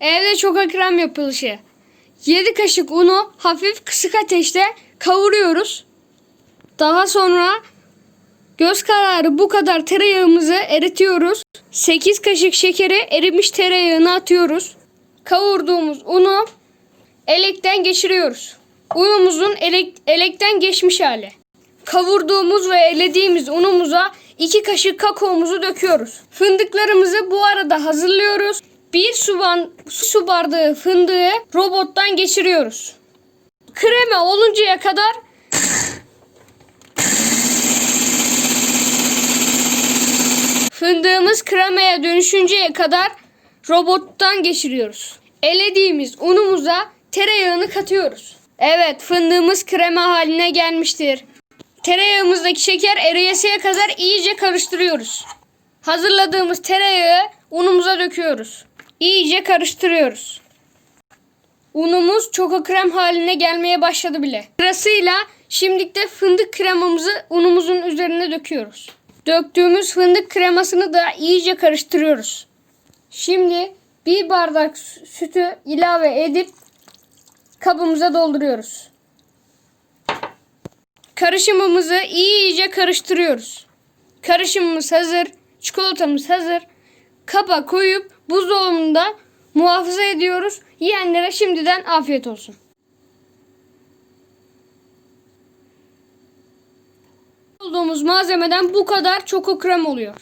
Evde çok krem yapılışı. 7 kaşık unu hafif kısık ateşte kavuruyoruz. Daha sonra göz kararı bu kadar tereyağımızı eritiyoruz. 8 kaşık şekeri erimiş tereyağına atıyoruz. Kavurduğumuz unu elekten geçiriyoruz. Unumuzun elek, elekten geçmiş hali. Kavurduğumuz ve elediğimiz unumuza 2 kaşık kakaomuzu döküyoruz. Fındıklarımızı bu arada hazırlıyoruz. Bir su, ban- su bardağı fındığı robottan geçiriyoruz. Kreme oluncaya kadar Fındığımız kremaya dönüşünceye kadar robottan geçiriyoruz. Elediğimiz unumuza tereyağını katıyoruz. Evet fındığımız krema haline gelmiştir. Tereyağımızdaki şeker eriyeseye kadar iyice karıştırıyoruz. Hazırladığımız tereyağı unumuza döküyoruz. İyice karıştırıyoruz. Unumuz çoko krem haline gelmeye başladı bile. Sırasıyla şimdi de fındık kremamızı unumuzun üzerine döküyoruz. Döktüğümüz fındık kremasını da iyice karıştırıyoruz. Şimdi bir bardak sü- sütü ilave edip kabımıza dolduruyoruz. Karışımımızı iyice karıştırıyoruz. Karışımımız hazır, çikolatamız hazır. Kaba koyup buzdolabında muhafaza ediyoruz. Yiyenlere şimdiden afiyet olsun. Bulduğumuz malzemeden bu kadar çoko krem oluyor.